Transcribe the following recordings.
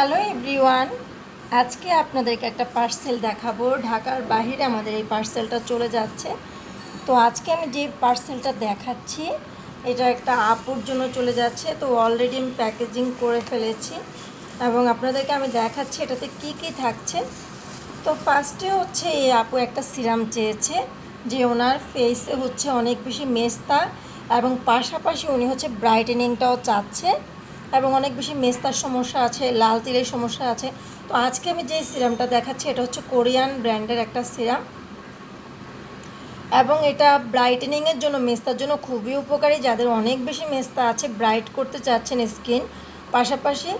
Hello everyone, আজকে আপনাদেরকে একটা পার্সেল দেখাবো। ঢাকার বাইরে আমাদের এই পার্সেলটা চলে যাচ্ছে। তো আজকে আমি যে পার্সেলটা দেখাচ্ছি, এটা একটা আপুর জন্য চলে যাচ্ছে। তো অলরেডি আমি প্যাকেজিং করে ফেলেছি এবং আপনাদেরকে আমি দেখাচ্ছি এটাতে কি কি থাকছে। তো ফার্স্টে হচ্ছে এই আপু একটা সিরাম চেয়েছে, যে ওনার ফেসে হচ্ছে অনেক বেশি মেস্তা এবং পাশাপাশি উনি হচ্ছে ব্রাইটেনিংটাও চাচ্ছে। এবং অনেক বেশি মেস্তার সমস্যা আছে, লাল তিলের সমস্যা আছে। তো আজকে আমি যে সিরামটা দেখাচ্ছি, এটা হচ্ছে কোরিয়ান ব্র্যান্ডের একটা সিরাম। এবং এটা ব্রাইটেনিংয়ের জন্য, মেস্তার জন্য খুবই উপকারী। যাদের অনেক বেশি মেস্তা আছে ব্রাইট করতে চাচ্ছেন স্কিন পাশাপাশি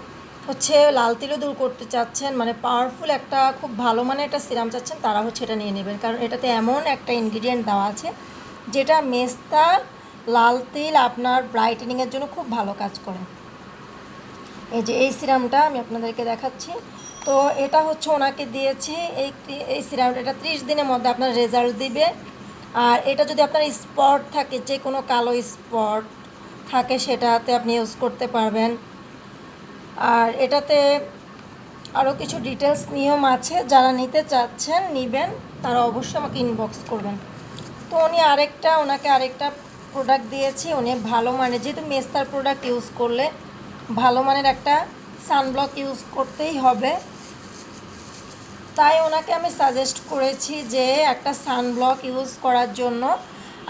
হচ্ছে লাল তিলও দূর করতে চাচ্ছেন মানে পাওয়ারফুল একটা, খুব ভালো মানের একটা সিরাম চাচ্ছেন, তারা হচ্ছে এটা নিয়ে নেবেন। কারণ এটাতে এমন একটা ইনগ্রিডিয়েন্ট দেওয়া আছে, যেটা মেস্তা, লাল তিল আপনার ব্রাইটেনিংয়ের জন্য খুব ভালো কাজ করে। এই যে এই সিরামটা আমি আপনাদেরকে দেখাচ্ছি। তো এটা হচ্ছে ওনাকে দিয়েছি এই এই সিরামটা, এটা ত্রিশ দিনের মধ্যে আপনার রেজাল্ট দিবে। আর এটা যদি আপনার স্পট থাকে, যে কোনো কালো স্পট থাকে, সেটাতে আপনি ইউজ করতে পারবেন। আর এটাতে আরও কিছু ডিটেলস নিয়ম আছে, যারা নিতে চাচ্ছেন, নেবেন, তারা অবশ্যই আমাকে ইনবক্স করবেন। তো উনি আরেকটা, ওনাকে আরেকটা প্রোডাক্ট দিয়েছি, উনি ভালো মানে যেহেতু মেস্তার প্রোডাক্ট ইউজ করলে ভালো মানের একটা সানব্লক ইউজ করতেই হবে। তাই ওনাকে আমি সাজেস্ট করেছি যে একটা সানব্লক ইউজ করার জন্য।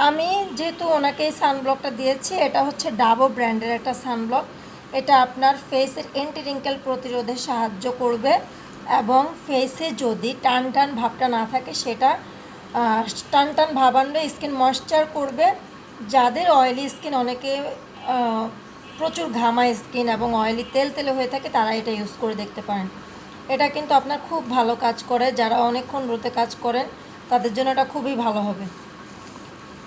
আমি যেহেতু ওনাকে এই সানব্লকটা দিয়েছি, এটা হচ্ছে ডাবো ব্র্যান্ডের একটা সানব্লক এটা আপনার ফেসের এন্টি রিঙ্কেল প্রতিরোধে সাহায্য করবে এবং ফেসে যদি টান টান ভাবটা না থাকে, সেটা টান টান ভাবান্ড স্কিন ময়শ্চার করবে। যাদের অয়েলি স্কিন অনেকে প্রচুর ঘামা স্কিন এবং অয়েলি তেল তেলে হয়ে থাকে, তারা এটা ইউজ করে দেখতে পারেন। এটা কিন্তু আপনার খুব ভালো কাজ করে, যারা অনেকক্ষণ রোদে কাজ করেন, তাদের জন্য এটা খুবই ভালো হবে।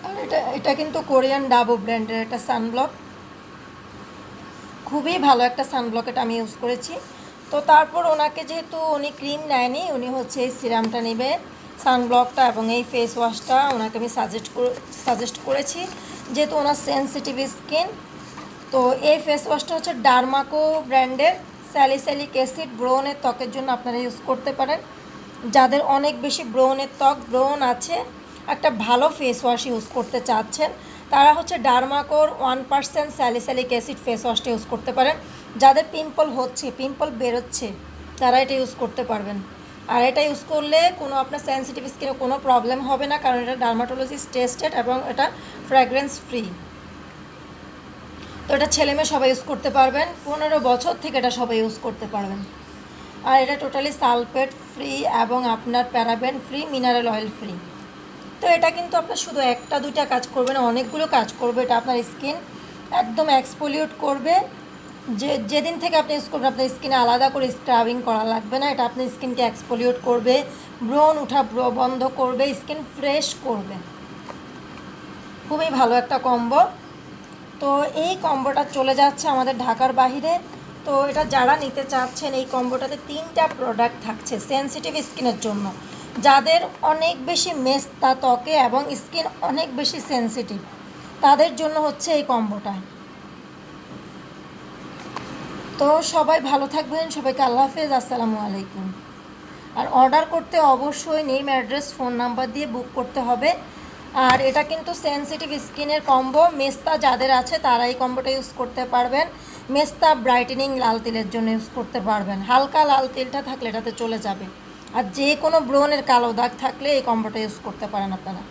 আর এটা এটা কিন্তু কোরিয়ান ডাবো ব্র্যান্ডের একটা সানব্লক খুবই ভালো একটা সানব্লক এটা আমি ইউজ করেছি। তো তারপর ওনাকে যেহেতু উনি ক্রিম নেয়নি, উনি হচ্ছে এই সিরামটা নেবে সানব্লকটা এবং এই ফেস ওয়াশটা ওনাকে আমি সাজেস্ট করে সাজেস্ট করেছি। যেহেতু ওনার সেন্সিটিভ স্কিন তো এই ফেস ওয়াশটা হচ্ছে ডার্মাকো ব্র্যান্ডের স্যালিস্যালিক অ্যাসিড ব্রোনের ত্বকের জন্য আপনারা ইউজ করতে পারেন। যাদের অনেক বেশি ব্রোনের ত্বক ব্রোন আছে, একটা ভালো ফেস ওয়াশ ইউজ করতে চাচ্ছেন, তারা হচ্ছে Dermaco one percent salicylic acid face ওয়াশটা use করতে পারেন। যাদের পিম্পল হচ্ছে পিম্পল বেরোচ্ছে, তারা এটা ইউজ করতে পারবেন। আর এটা ইউজ করলে কোনো আপনার সেন্সিটিভ স্কিনে কোনো প্রবলেম হবে না, কারণ এটা ডার্মাটোলজিস্ট টেস্টেড এবং এটা ফ্র্যাগ্রেন্স ফ্রি তো এটা ছেলে মেয়ে সবাই ইউজ করতে পারবেন। পনেরো বছর থেকে এটা সবাই ইউজ করতে পারবেন। আর এটা টোটালি সালফেট ফ্রি এবং আপনার paraben free mineral oil free তো এটা কিন্তু আপনার শুধু একটা, দুইটা কাজ করবে না, অনেকগুলো কাজ করবে। এটা আপনার স্কিন একদম এক্সপোলিউট করবে। যে, যেদিন থেকে আপনি ইউজ করবেন, আপনার স্কিনে আলাদা করে স্ক্রাবিং করা লাগবে না। এটা আপনার স্কিনকে এক্সপোলিউট করবে, ব্রণ উঠা ব্র বন্ধ করবে স্কিন ফ্রেশ করবে। খুবই ভালো একটা কম্বো তো এই কম্বোটা চলে যাচ্ছে আমাদের ঢাকার বাহিরে। তো এটা যারা নিতে চাচ্ছেন, এই কম্বোটাতে তিনটা প্রোডাক্ট থাকছে সেনসিটিভ স্কিনের জন্য। যাদের অনেক বেশি মেস্তা ত্বকে এবং স্কিন অনেক বেশি সেনসিটিভ তাদের জন্য হচ্ছে এই কম্বোটা। তো সবাই ভালো থাকবেন, সবাইকে আল্লাহ হাফেজ, আসসালামু আলাইকুম। আর অর্ডার করতে অবশ্যই নেম অ্যাড্রেস ফোন নাম্বার দিয়ে বুক করতে হবে। আর এটা কিন্তু সেন্সিটিভ স্কিনের কম্বো মেস্তা যাদের আছে তারা এই কম্বোটা ইউজ করতে পারবেন। মেস্তা ব্রাইটেনিং লাল তেলের জন্য ইউজ করতে পারবেন। হালকা লাল তেলটা থাকলে এটাতে চলে যাবে। আর যে কোনো ব্রণের কালো দাগ থাকলে এই কম্বোটা ইউজ করতে পারেন আপনারা।